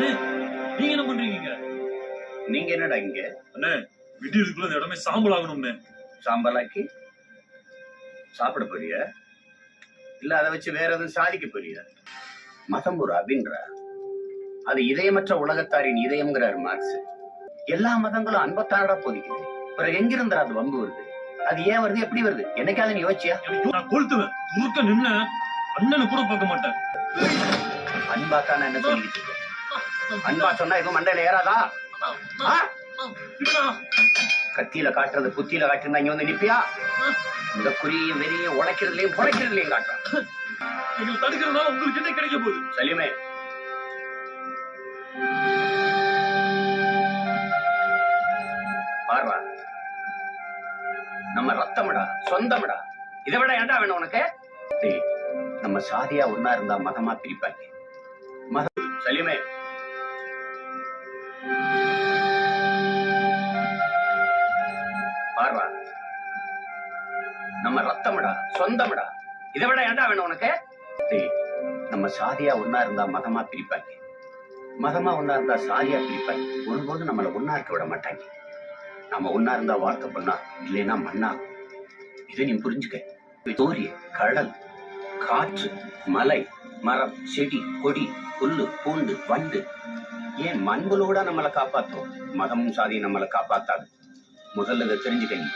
நீங்க என்ன பண்றீங்க? நீங்க என்னடா இங்க? அண்ணே விடியதுக்குள்ள இந்த இடமே சாம்பல் ஆகணும்னே. சாம்பலாக்கி? சாப்பிட போறியா? இல்ல அதை வச்சு வேற எதுவும் சாதிக்க போறியா? மதம் ஒரு அபின்ற அது இதயமற்ற உலகத்தாரின் இதயம்ங்கிறார் மார்க்ஸ். எல்லா மதங்களும் அன்பத்தாரடா போதிக்குது. பிறகு எங்கிருந்தா அது வம்பு வருது? அது ஏன் வருது? எப்படி வருது? என்னைக்காவது நீ யோசிச்சியா? நான் கொளுத்துவேன். முறுக்க நின்ன அண்ணனை கூட பார்க்க மாட்டேன். அன்பாக்கா நான் என்ன இருக்கேன்? அன்பா சொன்னா எதுவும் மண்டையில ஏறாதா? கத்தியில காட்டுறது புத்தியில காட்டுறதா இங்க வந்து நிப்பியா? இந்த குறியும் வெறியும் உழைக்கிறதுலயும் புழைக்கிறதுலயும் காட்டுறான் எங்களை தடுக்கிறதுனால உங்களுக்கு என்ன கிடைக்க போகுது? சலிமே. பார்வா நம்ம ரத்தம்டா சொந்தம்டா. இதை விட ஏன்டா வேணும் உனக்கு? நம்ம சாதியா ஒன்னா இருந்தா மதமா பிரிப்பாங்க. மதம் சலிமே. பார்வா. நம்ம ரத்தம்டா சொந்தம்டா. இதை விட ஏன்டா வேணும் உனக்கு? நம்ம சாதியா ஒன்னா இருந்தா மதமா பிரிப்பாங்க. மதமா ஒன்னா இருந்தா சாதியா பிரிப்பாங்க. ஒருபோது நம்மள ஒன்னா இருக்க விட மாட்டாங்க. நம்ம ஒன்னா இருந்தா வார்த்தை பண்ணா இல்லைன்னா மண்ணா. இதை நீ புரிஞ்சுக்க. தோரிய கடல் காற்று மலை மரம் செடி கொடி புல்லு பூண்டு வண்டு. ஏன் மண்புலோட நம்மளை காப்பாத்தும்? மதமும் சாதியும் நம்மளை காப்பாத்தாது. முதல்ல இதை தெரிஞ்சுக்க நீ